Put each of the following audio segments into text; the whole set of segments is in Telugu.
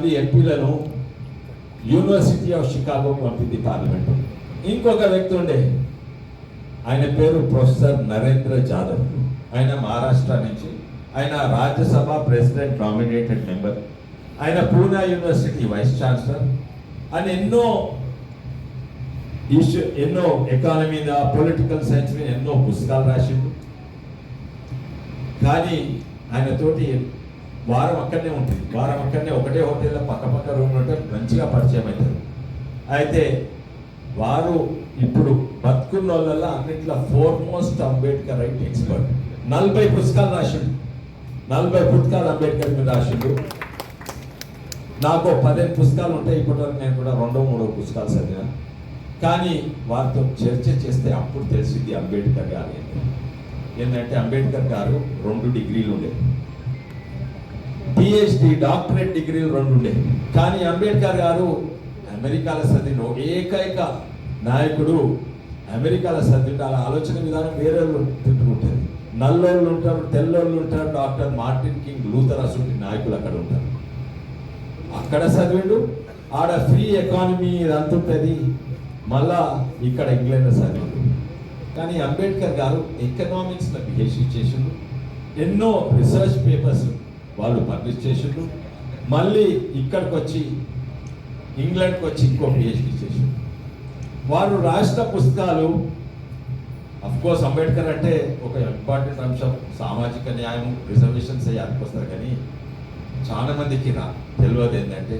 మంది ఎంపీలను యూనివర్సిటీ ఆఫ్ షికాగో పంపింది పార్లమెంట్ ఇంకొక వ్యక్తి ఉండే ఆయన పేరు ప్రొఫెసర్ నరేంద్ర జాదవ్. ఆయన మహారాష్ట్ర నుంచి ఆయన రాజ్యసభ ప్రెసిడెంట్ నామినేటెడ్ మెంబర్. ఆయన పూనా యూనివర్సిటీ వైస్ ఛాన్సలర్. ఆయన ఎన్నో ఇష్యూ ఎన్నో ఎకానమీ మీద పొలిటికల్ సైన్స్ మీద ఎన్నో పుస్తకాలు రాసిండు. కానీ ఆయన తోటి వారం అక్కడనే ఉంటుంది. వారం అక్కడనే ఒకటే హోటల్లో పక్క పక్క రూమ్ ఉంటే మంచిగా పరిచయం అవుతారు. అయితే వారు ఇప్పుడు బతుకున్న వాళ్ళ అన్నింటిలో ఫోర్మోస్ట్ అంబేద్కర్ రైట్ ఎక్స్పర్ట్ నలభై పుస్తకాలు రాసిండు. నలభై పుస్తకాలు అంబేద్కర్ మీద రాసిండు. నాకు పదిహేను పుస్తకాలు ఉంటాయి ఇప్పటివరకు నేను కూడా రెండో మూడో పుస్తకాలు చదివా కానీ వారితో చర్చ చేస్తే అప్పుడు తెలిసింది అంబేద్కర్ గారు ఏంటంటే అంబేద్కర్ గారు రెండు డిగ్రీలు ఉండేది పిహెచ్డి డాక్టరేట్ డిగ్రీలు రెండు ఉండే కానీ అంబేద్కర్ గారు అమెరికాలో చదివిన ఏకైక నాయకుడు అమెరికాలో చదివిన వాళ్ళ ఆలోచన విధానం వేరే తిట్టుకుంటుంది. నల్లోళ్ళు ఉంటారు తెల్లోళ్ళు ఉంటారు డాక్టర్ మార్టిన్ కింగ్ లూథర్ అసలు నాయకులు అక్కడ ఉంటారు. అక్కడ చదివిండు ఆడ ఫ్రీ ఎకానమీ ఇదంతా ఉంటుంది. మళ్ళా ఇక్కడ ఇంగ్లాండ్ చదివిండు. కానీ అంబేద్కర్ గారు ఎకనామిక్స్లో పిహెచ్డి చేసిండు. ఎన్నో రీసెర్చ్ పేపర్స్ వాళ్ళు పబ్లిష్ చేసిండ్రు. మళ్ళీ ఇక్కడికి వచ్చి ఇంగ్లాండ్కి వచ్చి ఇంకో పిహెచ్డి చేసిండ్రు. వారు రాసిన పుస్తకాలు అఫ్ కోర్స్ అంబేద్కర్ అంటే ఒక ఇంపార్టెంట్ అంశం సామాజిక న్యాయం రిజర్వేషన్స్ అయ్యానికి వస్తారు కానీ చాలా మందికి రా తెలియదు ఏంటంటే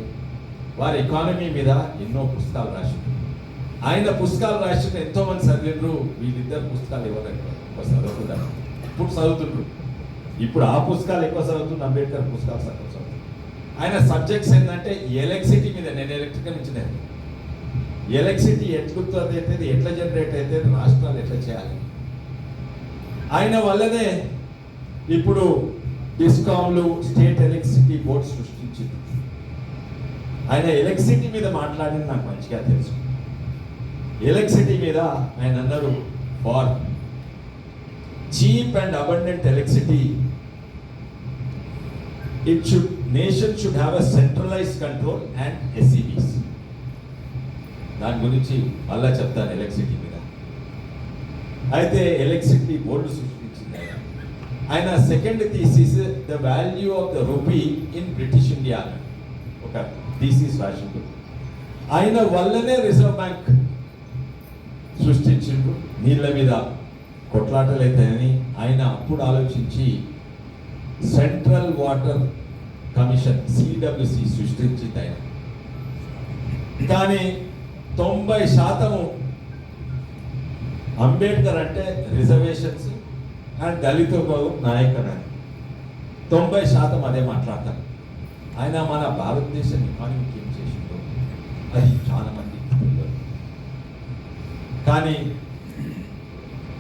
వారి ఎకానమీ మీద ఎన్నో పుస్తకాలు రాసిండ్రు. ఆయన పుస్తకాలు రాసిన ఎంతోమంది చదివిండ్రు వీళ్ళిద్దరు పుస్తకాలు ఇవ్వలేదు చదువుకుంటారు. ఇప్పుడు చదువుతుండ్రు. ఇప్పుడు ఆ పుస్తకాలు ఎక్కువ చదువుతుంది అంబేద్కర్ పుస్తకాలు తక్కువ చదువుతుంది ఆయన సబ్జెక్ట్స్ ఏంటంటే ఎలక్ట్రిసిటీ మీద నేను ఎలక్ట్రికల్ ఇంజనీర్. ఎలక్ట్రిసిటీ ఎట్లుతుంది అవుతుంది ఎట్లా జనరేట్ అయితే రాష్ట్రాలు ఎట్లా చేయాలి? ఆయన వల్లనే ఇప్పుడు డిస్కామ్లు స్టేట్ ఎలక్ట్రిసిటీ బోర్డు సృష్టించింది. ఆయన ఎలక్ట్రిసిటీ మీద మాట్లాడింది నాకు మంచిగా తెలుసు. ఎలక్ట్రిసిటీ మీద ఆయన అన్నారు for cheap and abundant electricity it should nation should have a centralize control and ఎస్సీబీస్ దాని గురించి మళ్ళా చెప్తాను ఎలక్ట్రిసిటీ మీద. అయితే ఎలక్ట్రిసిటీ బోర్డు సృష్టించింది ఆయన ఆయన second thesis the value of the rupee in British India ఒక థీసిస్ రాసిండు. ఆయన వల్లనే రిజర్వ్ బ్యాంక్ సృష్టించిండు. నీళ్ళ మీద కొట్లాటలు అవుతాయని ఆయన అప్పుడు ఆలోచించి సెంట్రల్ వాటర్ కమిషన్ సిడబ్ల్యూసి సృష్టించింది ఆయన. కానీ తొంభై శాతము అంబేద్కర్ అంటే రిజర్వేషన్స్ అండ్ దళిత నాయకుడు అని తొంభై శాతం అదే మాట్లాడతారు. ఆయన మన భారతదేశ ఎకానమీకి ఏం చేసిందో అది చాలా మంది కానీ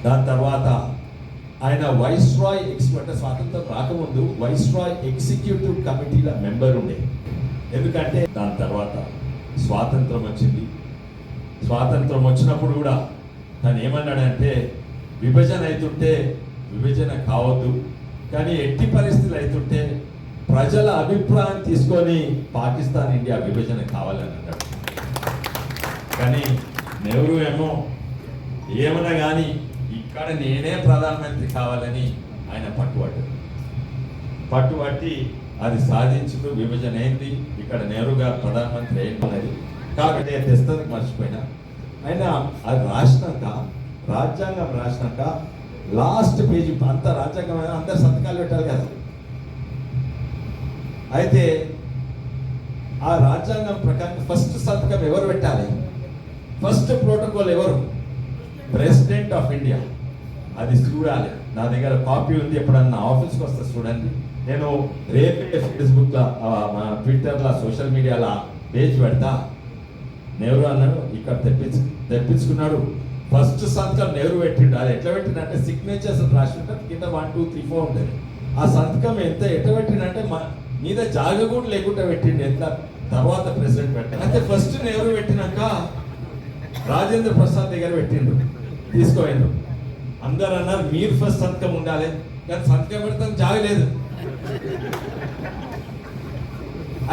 దాని తర్వాత ఆయన వైస్ రాయ్ ఎక్స్ అంటే స్వాతంత్రం రాకముందు వైస్ రాయ్ ఎగ్జిక్యూటివ్ కమిటీల మెంబర్ ఉండే. ఎందుకంటే దాని తర్వాత స్వాతంత్రం వచ్చింది. స్వాతంత్రం వచ్చినప్పుడు కూడా తను ఏమన్నాడంటే విభజన అవుతుంటే విభజన కావద్దు. కానీ ఎట్టి పరిస్థితులు అవుతుంటే ప్రజల అభిప్రాయం తీసుకొని పాకిస్తాన్ ఇండియా విభజన కావాలని అన్నాడు. కానీ నెహ్రూ ఏమో ఏమన్నా కానీ ఇక్కడ నేనే ప్రధానమంత్రి కావాలని ఆయన పట్టుబట్టాడు పట్టుబట్టి అది సాధించుతూ విభజన అయింది. ఇక్కడ నెహ్రూ గారు ప్రధానమంత్రి అయింది కాబట్టి తెస్తుంది మర్చిపోయినా. ఆయన అది రాసినాక రాజ్యాంగం రాసినాక లాస్ట్ పేజీ అంత రాజ్యాంగం అయినా అందరు సంతకాలు పెట్టాలి కదా. అయితే ఆ రాజ్యాంగం ప్రకారం ఫస్ట్ సంతకం ఎవరు పెట్టాలి? ఫస్ట్ ప్రోటోకాల్ ఎవరు? President of India. అది చూడాలి. నా దగ్గర కాపీ ఉంది ఎప్పుడన్నా? ఆఫీస్కి వస్తే చూడండి. నేను రేపే ఫేస్బుక్లో మన ట్విట్టర్లో సోషల్ మీడియాలో పేజ్ పెడతా. నెహ్రూ అన్నాడు ఇక్కడ తెప్పించు తెప్పించుకున్నాడు. ఫస్ట్ సంతకం నెహ్రూ పెట్టిండు. అది ఎట్లా పెట్టిండంటే సిగ్నేచర్స్ రాసి ఉంటుంది కింద వన్ టూ త్రీ ఫోర్ ఉంటుంది ఆ సంతకం ఎంత ఎట్లా పెట్టిండంటే మా మీద జాగ కూడా లేకుండా పెట్టిండు. ఎంత తర్వాత ప్రెసిడెంట్ పెట్టాడు. అయితే ఫస్ట్ నెహ్రూ పెట్టినాక రాజేంద్ర ప్రసాద్ దగ్గర పెట్టిండు. తీసుకోయిండు అందరు అన్నారు మీరు ఫస్ట్ సంతకం ఉండాలి. కానీ సంతకం పెడతాం జాగలేదు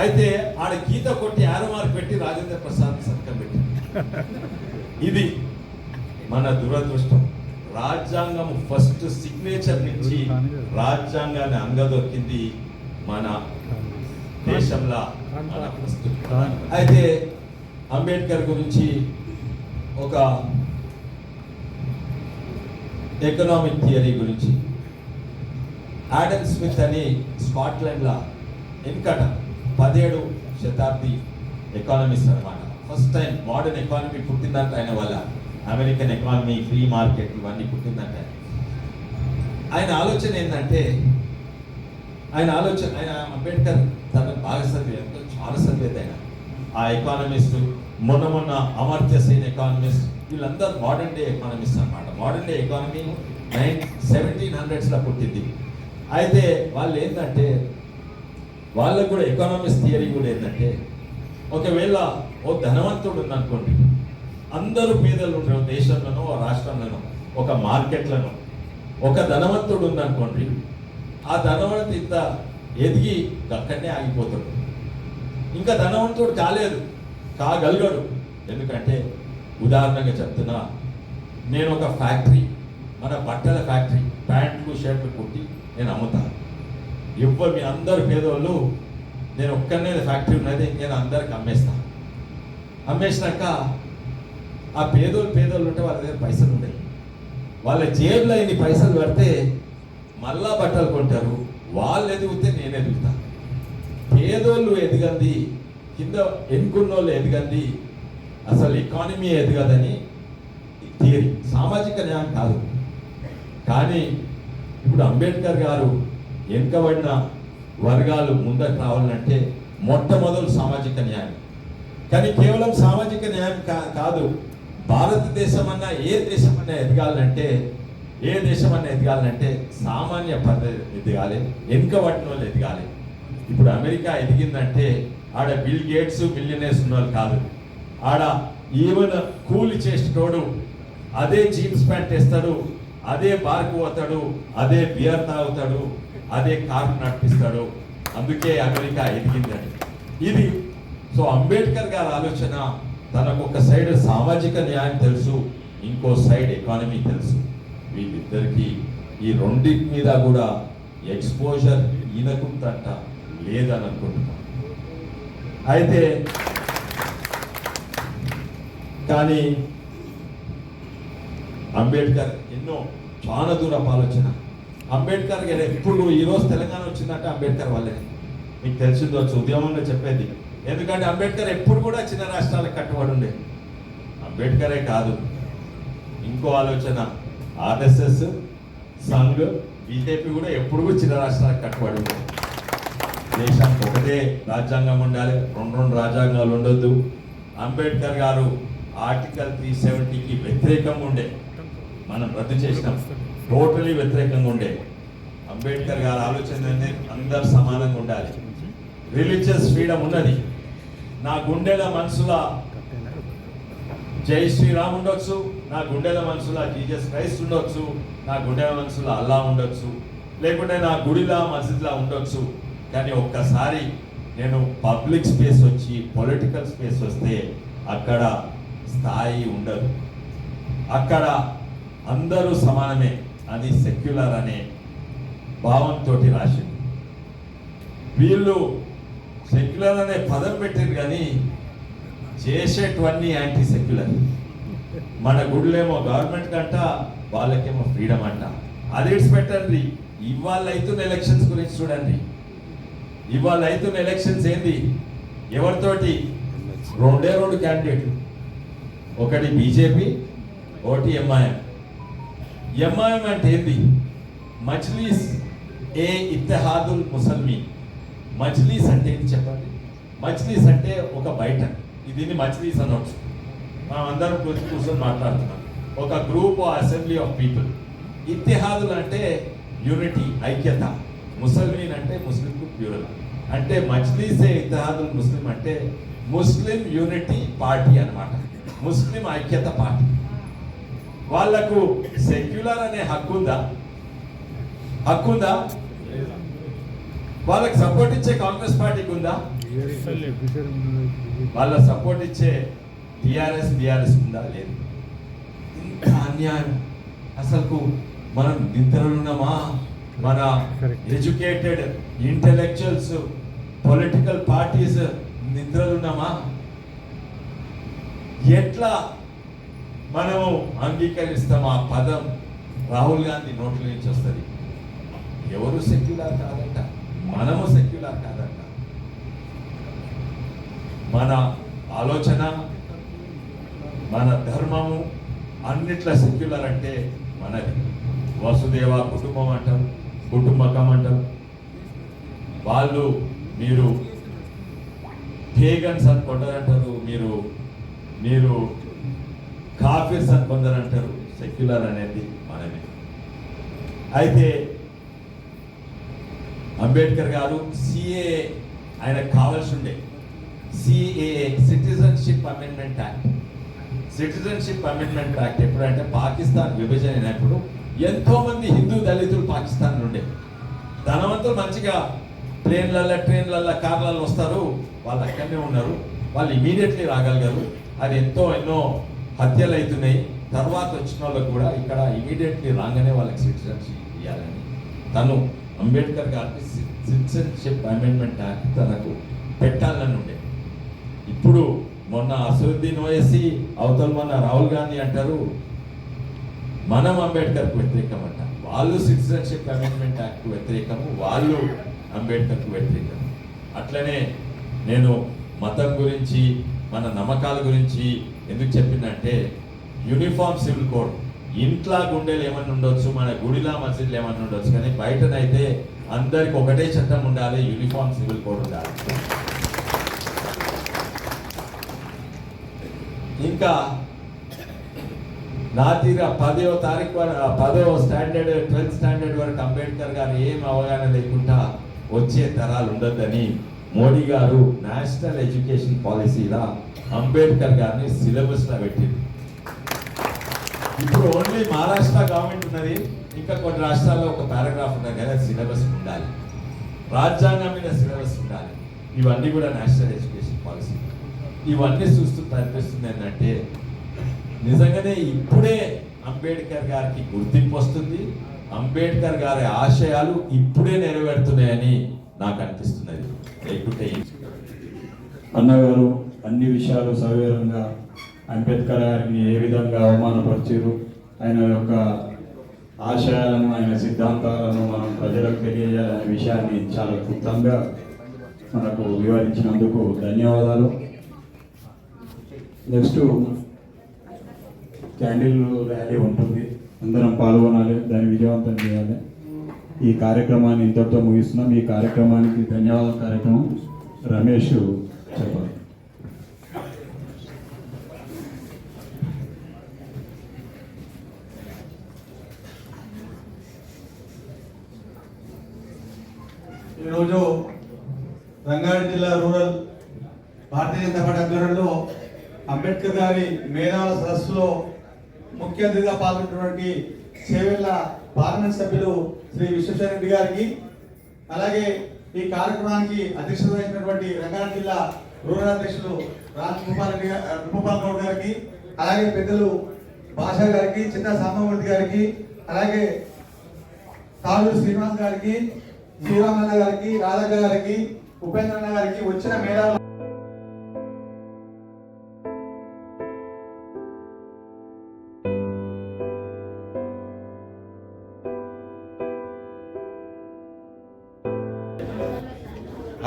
అయితే ఆడ గీత కొట్టి ఆరో పెట్టి రాజేంద్ర ప్రసాద్ సంతకం పెట్టి ఇది మన దురదృష్టం. రాజ్యాంగం ఫస్ట్ సిగ్నేచర్ నుంచి రాజ్యాంగాన్ని అంగదొక్కింది మన దేశంలో మన ఫస్ట్ అయితే అంబేద్కర్ గురించి ఒక ఎకనామిక్ థియరీ గురించి. యాడమ్ స్మిత్ అని స్కాట్లాండ్లో వెనుకట పదిహేడు శతాబ్ది ఎకానమిస్ట్ అన్నమాట. ఫస్ట్ టైం మోడర్న్ ఎకానమీ పుట్టిందంట ఆయన వల్ల అమెరికన్ ఎకానమీ ఫ్రీ మార్కెట్ ఇవన్నీ పుట్టిందంట ఆయన. ఆలోచన ఏంటంటే ఆయన ఆలోచన ఆయన అంబేద్కర్ తన బాగా చదివి ఎంతో చాలా చదివేది ఆయన. ఆ ఎకానమిస్ట్ మొన్న మొన్న అమర్త్య సేన్ ఎకానమిస్ట్ వీళ్ళందరూ మోడర్న్ డే ఎకానమిస్ట్ అన్నమాట. Modern day economy nine seventeen హండ్రెడ్స్లో పుట్టింది. అయితే వాళ్ళు ఏంటంటే వాళ్ళకు కూడా ఎకనామిక్స్ థియరీ కూడా ఏంటంటే ఒకవేళ ఓ ధనవంతుడు ఉందనుకోండి అందరూ పేదలు ఉండరు దేశంలోనో ఓ రాష్ట్రంలోనో ఒక మార్కెట్లను ఒక ధనవంతుడు ఉందనుకోండి ఆ ధనవంతుడు ఇంత ఎదిగి అక్కడనే ఆగిపోతాడు. ఇంకా ధనవంతుడు కాలేదు కాగలిగాడు. ఎందుకంటే ఉదాహరణగా చెప్తున్నా నేను ఒక ఫ్యాక్టరీ మన బట్టల ఫ్యాక్టరీ ప్యాంట్లు షర్ట్లు కుట్టి నేను అమ్ముతాను ఎవ్వరు మీ అందరు పేదోళ్ళు నేను ఒక్కనే ఫ్యాక్టరీ ఉన్నది నేను అందరికి అమ్మేస్తాను అమ్మేసినాక ఆ పేదోళ్ళు పేదోళ్ళు ఉంటే వాళ్ళ దగ్గర పైసలు ఉండేవి. వాళ్ళ జేబులో ఇన్ని పైసలు పడితే మళ్ళా బట్టలు కొంటారు వాళ్ళు ఎదిగితే నేను ఎదుగుతాను పేదోళ్ళు ఎదగంది కింద ఎన్నుకున్నోళ్ళు ఎదగంది అసలు ఎకానమీ ఎదగదని థియరీ సామాజిక న్యాయం కాదు. కానీ ఇప్పుడు అంబేద్కర్ గారు వెనుకబడిన వర్గాలు ముందకు రావాలంటే మొట్టమొదలు సామాజిక న్యాయం. కానీ కేవలం సామాజిక న్యాయం కా- కాదు భారతదేశం అన్న ఏ దేశం అన్నా ఎదగాలంటే ఏ దేశం అన్నా ఎదగాలంటే సామాన్య పద్ధతి ఎదగాలి వెనుకబడిన వాళ్ళు ఎదగాలి. ఇప్పుడు అమెరికా ఎదిగిందంటే ఆడ బిల్ గేట్స్ బిలియనర్స్ ఉన్న వాళ్ళు కాదు. ఆడ ఈవెన్ కూలి చేసేటోడు అదే జీన్స్ ప్యాంట్ వేస్తాడు అదే బార్కు పోతాడు అదే బియర్ తాగుతాడు అదే కారు నడిపిస్తాడు. అందుకే అమెరికా ఎదిగిందని. ఇది సో అంబేద్కర్ గారి ఆలోచన తనకు ఒక సైడ్ సామాజిక న్యాయం తెలుసు ఇంకో సైడ్ ఎకానమీ తెలుసు. వీళ్ళిద్దరికి ఈ రెండింటి మీద కూడా ఎక్స్పోజర్ ఈయనకుందంట లేదని అనుకుంటున్నాను అయితే కానీ అంబేద్కర్ ఎన్నో చాలా దూరపు ఆలోచన. అంబేద్కర్ గారు ఎప్పుడు ఈరోజు తెలంగాణ వచ్చిందంటే అంబేద్కర్ వల్లే మీకు తెలిసిందో ఉద్యమంలో చెప్పేది. ఎందుకంటే అంబేద్కర్ ఎప్పుడు కూడా చిన్న రాష్ట్రాలకు కట్టుబడి ఉండే. అంబేద్కరే కాదు. ఇంకో ఆలోచన ఆర్ఎస్ఎస్ సంఘ్ బీజేపీ కూడా ఎప్పుడు కూడా చిన్న రాష్ట్రాలకు కట్టుబడి ఉండే. దేశానికి ఒకటే రాజ్యాంగం ఉండాలి. రెండు రెండు రాజ్యాంగాలు ఉండొద్దు. అంబేద్కర్ గారు ఆర్టికల్ త్రీ సెవెంటీకి వ్యతిరేకంగా ఉండే మనం రద్దు చేసినాం. టోటలీ వ్యతిరేకంగా ఉండే. అంబేద్కర్ గారి ఆలోచన అందరు సమానంగా ఉండాలి. రిలీజియస్ ఫ్రీడమ్ ఉన్నది. నా గుండెల మనసుల జై శ్రీరామ్ ఉండొచ్చు నా గుండెల మనసుల జీజస్ క్రైస్ట్ ఉండొచ్చు నా గుండెల మనసుల అల్లా ఉండొచ్చు లేకుంటే నా గుడిలా మసీద్లా ఉండొచ్చు. కానీ ఒక్కసారి నేను పబ్లిక్ స్పేస్ వచ్చి పొలిటికల్ స్పేస్ వస్తే అక్కడ స్థాయి ఉండదు. అక్కడ అందరూ సమానమే అని సెక్యులర్ అనే భావంతో రాసింది. వీళ్ళు సెక్యులర్ అనే పదం పెట్టారు కానీ చేసేటవన్నీ యాంటీ సెక్యులర్ మన గుడిలేమో గవర్నమెంట్ కంట వాళ్ళకేమో ఫ్రీడమ్ అంట. అది పెట్టండి ఇవాళ అవుతున్న ఎలక్షన్స్ గురించి చూడండి. ఇవాళ అవుతున్న ఎలక్షన్స్ ఏంది? ఎవరితోటి? రెండే రెండు క్యాండిడేట్లు ఒకటి బీజేపీ ఒకటి ఎంఐఎం ఎంఐఎం అంటే ఏంది? మజ్లీస్ ఏ ఇత్తహాదుల్ ముసల్మీ? మజ్లీస్ అంటే ఏంటి చెప్పండి? మజ్లీస్ అంటే ఒక బయట. దీన్ని మజ్లీస్ అనవచ్చు మనం అందరం కూర్చు కూర్చొని మాట్లాడుతున్నాం. ఒక గ్రూప్ అసెంబ్లీ ఆఫ్ పీపుల్. ఇత్తిహాదులు అంటే యూనిటీ ఐక్యత. ముసల్మీన్ అంటే ముస్లిం ప్యూరల్. అంటే మజ్లీసే ఇత్తిహాదుల్ ముస్లిం అంటే ముస్లిం యూనిటీ పార్టీ అనమాట ముస్లిం ఐక్యత పార్టీ. వాళ్ళకు సెక్యులర్ అనే హక్కు ఉందా? హక్కు ఉందా? వాళ్ళకి సపోర్ట్ ఇచ్చే కాంగ్రెస్ పార్టీకి ఉందా? వాళ్ళ సపోర్ట్ ఇచ్చే టిఆర్ఎస్ బిఆర్ఎస్ ఉందా? లేదు. ఇంత అన్యాయం. అసలు మనం నిద్రలున్నామా మన ఎడ్యుకేటెడ్ ఇంటెలెక్చువల్స్ పొలిటికల్ పార్టీస్ నిద్రలున్నామా ఎట్లా మనము అంగీకరిస్తాం ఆ పదం? రాహుల్ గాంధీ నోట్ల నుంచి వస్తుంది. ఎవరు సెక్యులర్ కాదంట? మనము సెక్యులర్ కాదంట. మన ఆలోచన మన ధర్మము అన్నిట్ల సెక్యులర్ అంటే మనది. వసుదేవ కుటుంబం అంటాం కుటుంబకం అంటాం. వాళ్ళు మీరు పేగన్స్ అని కొందరంటారు మీరు మీరు కాఫీర్స్ అని కొందరంటారు సెక్యులర్ అనేది మనమే. అయితే అంబేద్కర్ గారు సిఏ ఆయనకు కావాల్సి ఉండే. CAA citizenship amendment act citizenship amendment act ఎప్పుడంటే పాకిస్తాన్ విభజన అయినప్పుడు ఎంతోమంది హిందూ దళితులు పాకిస్తాన్ నుండే ధనవంతులు మంచిగా ప్లేన్లల్లో ట్రైన్లల్లో కార్లలో వస్తారు వాళ్ళు అక్కడనే ఉన్నారు. వాళ్ళు ఇమీడియట్లీ రాగలిగారు. అది ఎంతో ఎన్నో హత్యలు అవుతున్నాయి. తర్వాత వచ్చిన వాళ్ళకు కూడా ఇక్కడ ఇమీడియట్లీ రాగానే వాళ్ళకి సిటిజన్షిప్ ఇవ్వాలని. తను అంబేద్కర్ గారికి సిటిజన్షిప్ అమెండ్మెంట్ యాక్ట్ తనకు పెట్టాలని ఉండే. ఇప్పుడు మొన్న అసదుద్దీన్ ఓవైసీ అవతల మొన్న రాహుల్ గాంధీ అంటారు మనం అంబేద్కర్కు వ్యతిరేకం అంట. వాళ్ళు సిటిజన్షిప్ అమెండ్మెంట్ యాక్ట్ వ్యతిరేకము వాళ్ళు అంబేద్కర్కు వ్యతిరేకం అట్లనే నేను మతం గురించి మన నమ్మకాల గురించి ఎందుకు చెప్పిందంటే యూనిఫామ్ సివిల్ కోడ్ ఇంట్లో గుండెలు ఏమన్నా ఉండొచ్చు మన గుడిలా మసీదులు ఏమన్నా ఉండొచ్చు కానీ బయటనైతే అందరికి ఒకటే చట్టం ఉండాలి యూనిఫామ్ సివిల్ కోడ్ ఉండాలి. ఇంకా నా తీర పదో తారీఖు వరకు పదో స్టాండర్డ్ ట్వెల్త్ స్టాండర్డ్ వరకు అంబేద్కర్ గారు ఏం అవగాహన లేకుండా వచ్చే తరాలు ఉండొద్దని మోడీ గారు నేషనల్ ఎడ్యుకేషన్ పాలసీలా అంబేద్కర్ గారిని సిలబస్లో పెట్టింది. ఇప్పుడు ఓన్లీ మహారాష్ట్ర గవర్నమెంట్ ఉన్నది ఇంకా కొన్ని రాష్ట్రాల్లో ఒక పారాగ్రాఫ్ ఉన్నది కదా సిలబస్ ఉండాలి. రాజ్యాంగం మీద సిలబస్ ఉండాలి. ఇవన్నీ కూడా నేషనల్ ఎడ్యుకేషన్ పాలసీ. ఇవన్నీ చూస్తూ అనిపిస్తుంది ఏంటంటే నిజంగానే ఇప్పుడే అంబేద్కర్ గారికి గుర్తింపు వస్తుంది. అంబేద్కర్ గారి ఆశయాలు ఇప్పుడే నెరవేరుతున్నాయని నాకు అనిపిస్తున్నది. లేకుంటే అన్నగారు అన్ని విషయాలు సవివరంగా అంబేద్కర్ గారిని ఏ విధంగా అవమానపరిచారు ఆయన యొక్క ఆశయాలను ఆయన సిద్ధాంతాలను మనం ప్రజలకు తెలియజేయాలనే విషయాన్ని చాలా క్లుప్తంగా మనకు వివరించినందుకు ధన్యవాదాలు. నెక్స్ట్ క్యాండిల్ ర్యాలీ ఉంటుంది. అందరం పాల్గొనాలి దాన్ని విజయవంతం చేయాలి. ఈ కార్యక్రమాన్ని ఇంతటితో ముగిస్తున్నాం. ఈ కార్యక్రమానికి ధన్యవాదాల. కార్యక్రమం రమేష్ చెప్పాలి. ఈరోజు రంగారెడ్డి జిల్లా రూరల్ భారతీయ జనతా పార్టీ ఆధ్వర్యంలో అంబేద్కర్ గారి మేనాల సరస్సులో ముఖ్య అతిథిగా పాల్గొన్నటువంటి చేవెళ్ళ పార్లమెంట్ సభ్యులు శ్రీ విశ్వేశ్వరరెడ్డి గారికి అలాగే ఈ కార్యక్రమానికి అధ్యక్షత వహించినటువంటి రంగారెడ్డి జిల్లా రూరల్ అధ్యక్షులు రాజ్ గోపాల్ రెడ్డి గారు గోపాల్ గౌడ్ గారికి అలాగే పెద్దలు భాషా గారికి చిన్న సాంబమూర్తి గారికి అలాగే తాలూరు శ్రీనివాస్ గారికి శ్రీరామన్న గారికి రాధక్క గారికి ఉపేంద్రన్న గారికి వచ్చిన మేధావులు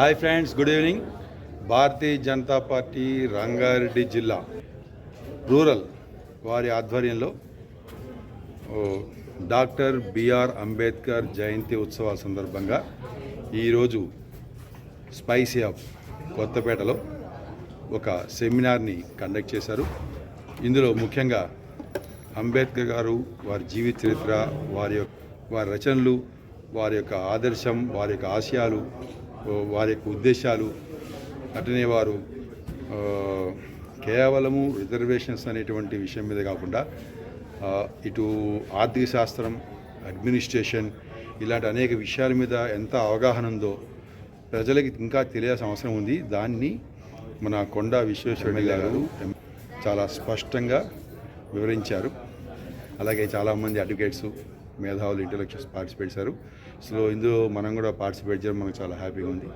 hi friends good evening. Bharatiya Janata Party Rangareddy జిల్లా రూరల్ వారి ఆధ్వర్యంలో ఓ, డాక్టర్ బిఆర్ అంబేద్కర్ జయంతి ఉత్సవాల సందర్భంగా ఈరోజు స్పైసీ ఆఫ్ కొత్తపేటలో ఒక సెమినార్ని కండక్ట్ చేశారు. ఇందులో ముఖ్యంగా అంబేద్కర్ గారు వారి జీవిత చరిత్ర వారి యొక్క వారి రచనలు వారి యొక్క ఆదర్శం వారి యొక్క ఆశయాలు వారి యొక్క ఉద్దేశాలు అటనే వారు కేవలము రిజర్వేషన్స్ అనేటువంటి విషయం మీద కాకుండా ఇటు ఆర్థిక శాస్త్రం అడ్మినిస్ట్రేషన్ ఇలాంటి అనేక విషయాల మీద ఎంత అవగాహన ఉందో ప్రజలకి ఇంకా తెలియాల్సిన అవసరం ఉంది. దాన్ని మన కొండ విశ్వేశ్వరయ్య గారు చాలా స్పష్టంగా వివరించారు. అలాగే చాలామంది అడ్వకేట్స్ మేధావులు ఇంటలెక్చువల్స్ పార్టిసిపేట్ చేశారు సో ఇందులో మనం కూడా పార్టిసిపేట్ చేయడం మనకు చాలా హ్యాపీగా ఉంది.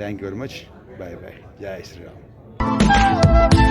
Thank you very much bye bye జై శ్రీరామ్